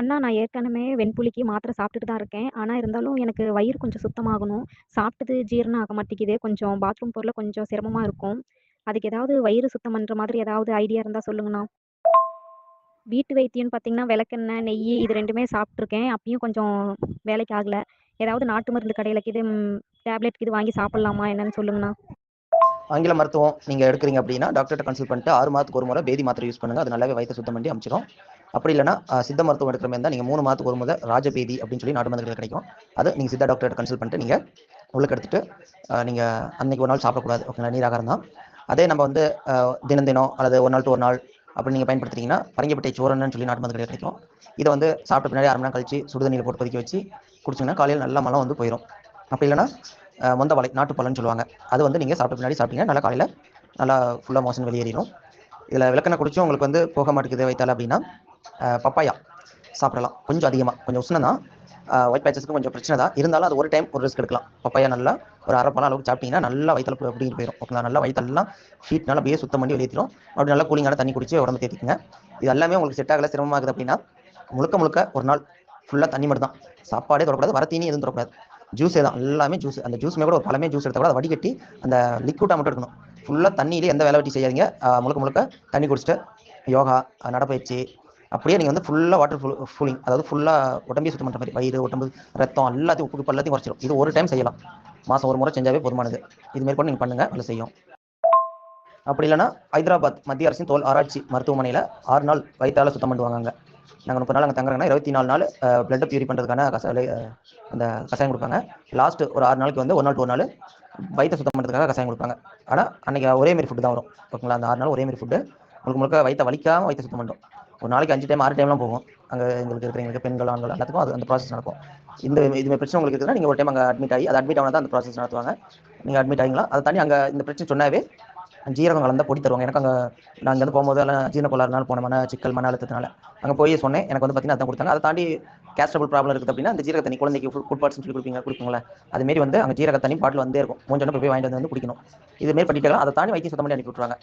அண்ணா நான் ஏற்கனவே வெண்புலிக்கு மாத்திரை சாப்பிட்டுட்டு தான் இருக்கேன். ஆனால் இருந்தாலும் எனக்கு வயிறு கொஞ்சம் சுத்தமாகணும். சாப்பிட்டது ஜீரணம் ஆக மாட்டேங்குது. கொஞ்சம் பாத்ரூம் பொருளை கொஞ்சம் சிரமமாக இருக்கும். அதுக்கு ஏதாவது வயிறு சுத்தம் பண்ணுற மாதிரி ஏதாவது ஐடியா இருந்தால் சொல்லுங்கண்ணா. வீட்டு வைத்தியம்னு பார்த்தீங்கன்னா விளக்கெண்ணெய் நெய் இது ரெண்டுமே சாப்பிட்ருக்கேன் அப்பயும் கொஞ்சம் வேலைக்கு ஆகலை. ஏதாவது நாட்டு மருந்து கடையில் இது டேப்லெட் இது வாங்கி சாப்பிட்லாமா என்னன்னு சொல்லுங்கண்ணா. ஆங்கில மருத்துவம் நீங்கள் எடுக்கிறீங்க அப்படின்னா டாக்டர்கிட்ட கன்சல்ட் பண்ணிட்டு ஆறு மாதத்துக்கு ஒரு முறை பேதி மாத்திரை யூஸ் பண்ணுங்கள் அது நல்லாவே வயிற்று சுத்தம் பண்ணி அமைச்சிடும். அப்படி இல்லைனா சித்த மருத்துவம் எடுக்கிற மாதிரி இருந்தால் நீங்கள் மூணு மாதத்துக்கு ஒரு முதல் ராஜபேதி அப்படின்னு சொல்லி நாட்டு மருந்துகள் கிடைக்கும். அது நீங்கள் சித்தா டாக்டர்கிட்ட கன்சல்ட் பண்ணிட்டு நீங்கள் உள்ளுக்கு எடுத்துகிட்டு நீங்கள் அன்னைக்கு ஒரு நாள் சாப்பிடக்கூடாது. ஓகேங்களா? நீராகாரம் தான். அதே நம்ம வந்து தினம் தினம் அல்லது ஒரு நாள் டு ஒரு நாள் அப்படி நீங்கள் பயன்படுத்துறீங்கன்னா பரங்கிப்பட்டை சோரன்னு சொல்லி நாட்டு மருந்து கிடைக்கும். இதை வந்து சாப்பிட்ட பின்னாடி அரை மணி நேரம் கழிச்சு சுடுதண்ணியில் போட்டு கொதிக்க வச்சு குடிச்சிங்கன்னா காலையில் நல்லா மலம் வந்து போயிடும் அப்படி இல்லைன்னா மொந்த வலை நாட்டு பழம்னு சொல்லுவாங்க. அது வந்து நீங்கள் சாப்பிட்ட பின்னாடி சாப்பிட்டீங்கன்னா நல்லா காலையில் நல்லா ஃபுல்லாக மோசன் வெளியேறிடும் இதில் விளக்கெண்ணெய் குடிச்சும் உங்களுக்கு வந்து போக மாட்டேங்குது வைத்தால அப்படின்னா பப்பாயா சாப்பிடலாம். கொஞ்சம் அதிகமாக கொஞ்சம் உஷ்ணம் தான் ஒயிட் பேச்சஸ்க்கு கொஞ்சம் பிரச்சனை தான் இருந்தாலும் அது ஒரு டைம் ஒரு ரிஸ்க் எடுக்கலாம். பப்பாயா நல்லா ஒரு அரை பணம் அளவுக்கு சாப்பிட்டீங்கன்னா நல்லா வயிற்றில் அப்படிங்கிட்டு போயிடும் ஓகேங்களா? நல்லா வயிற்றெல்லாம் ஹீட்னால அப்படியே சுத்தம் பண்ணி வெளியேற்றிடும் அப்படி நல்லா கூலிங்கான தண்ணி குடிச்சு உடம்பு தேத்திக்கங்க. இது எல்லாமே உங்களுக்கு செட் ஆகல சிரமமாகுது அப்படின்னா முழுக்க முழுக்க ஒரு நாள் ஃபுல்லாக தண்ணி மட்டும் தான் சாப்பாடே தொடக்கூடாது வர தீனி எதுவும் தொடக்கூடாது. ஜூஸே தான் எல்லாமே ஜூஸ் அந்த ஜூஸ்மே கூட ஒரு பழமே ஜூஸ் எடுத்தால் கூட அதை வடிகட்டி அந்த லிக்விடாக மட்டும் எடுக்கணும். ஃபுல்லாக தண்ணியிலே எந்த வேலை வெட்டி செய்யாதீங்க. முழுக்க முழுக்க தண்ணி குடிச்சிட்டு யோகா நடப்பயிற்சி நடைப்பயிற்சி அப்படியே நீங்கள் வந்து ஃபுல்லாக வாட்டர் ஃபுல் ஃபுல்லிங் அதாவது ஃபுல்லாக உடம்பே சுத்தம் பண்ணுற மாதிரி வயிறு உடம்பு ரத்தம் எல்லாத்தையும் உப்பு எல்லாத்தையும் குறைச்சிடும் இது ஒரு டைம் செய்யலாம். மாதம் ஒரு முறை செஞ்சாவே போதுமானது. இது மேற்கொண்டு நீங்கள் பண்ணுங்கள் வேலை செய்யும். அப்படி இல்லைன்னா ஹைதராபாத் மத்திய அரசின் தோல் ஆராய்ச்சி மருத்துவமனையில் ஆறு நாள் வயிற்றால சுத்தம் பண்ணுவாங்க அங்கே. நாங்கள் முப்பது நாள் அங்கே தங்குறாங்கன்னா இருபத்தி நாலு நாள் பிளட்டை பியூரி பண்ணுறதுக்கான கசாலை அந்த கசாயம் கொடுப்பாங்க. லாஸ்ட்டு ஒரு ஆறு நாளைக்கு வந்து ஒரு நாள் ஒரு நாள் வயிற்றை சுத்தம் பண்ணுறதுக்காக கசாயம் கொடுப்பாங்க. ஆனால் அன்றைக்கி ஒரே மாதிரி ஃபுட்டு தான் வரும். ஓகேங்களா? அந்த ஆறு நாள் ஒரே மாதிரி ஃபுட்டு உங்களுக்கு முழுக்க வயிற்றை வலிக்காமல் வயிற்றை சுத்தம் பண்ணுறோம் ஒரு நாளைக்கு அஞ்சு டைம் ஆறு டைம்லாம் போகும். அங்கே எங்களுக்கு இருக்கிறவங்களுக்கு பெண்கள் ஆண்கள் எல்லாத்துக்கும் அது அந்த ப்ராசஸ் நடக்கும். இந்த இது பிரச்சனை உங்களுக்கு இருக்குன்னா நீங்கள் ஒரு டைம் அங்கே அட்மிட் ஆகி அது அட்மிட் ஆனால் தான் அந்த ப்ராசஸ் நடத்துவாங்க. நீங்கள் அட்மிட் ஆகிங்களா? அதை தாண்டி அங்கே இந்த பிரச்சனை சொன்னாவே ஜீரகம் கலந்தால் பொடி தருவாங்க. எனக்கு அங்கே நான் அங்கேருந்து போகும்போது எல்லாம் ஜீரண கோளாறுனால போன மன சிக்கல் மன அழுத்தத்தினால அங்கே போய் சொன்னேன். எனக்கு வந்து பார்த்தீங்கன்னா அதான் கொடுத்தாங்க. அதை தாண்டி கேஸ்டபிள் ப்ராப்ளம் இருக்குது அப்படின்னா அந்த ஜீரக தண்ணி குழந்தைக்கு ஃபுட் பாட்ஸ் சொல்லி கொடுப்பீங்க கொடுப்பீங்களா அதுமாரி வந்து அங்கே ஜீரக தண்ணி பாட்டில் வந்தே இருக்கும். மூஞ்சு போய் வாங்கிட்டு வந்து வந்து குடிக்கணும் இதுமாரி பண்ணிட்டு அதை தாண்டி வைத்தியம் சுத்தம் பண்ணி அனுப்பி விட்ருவாங்க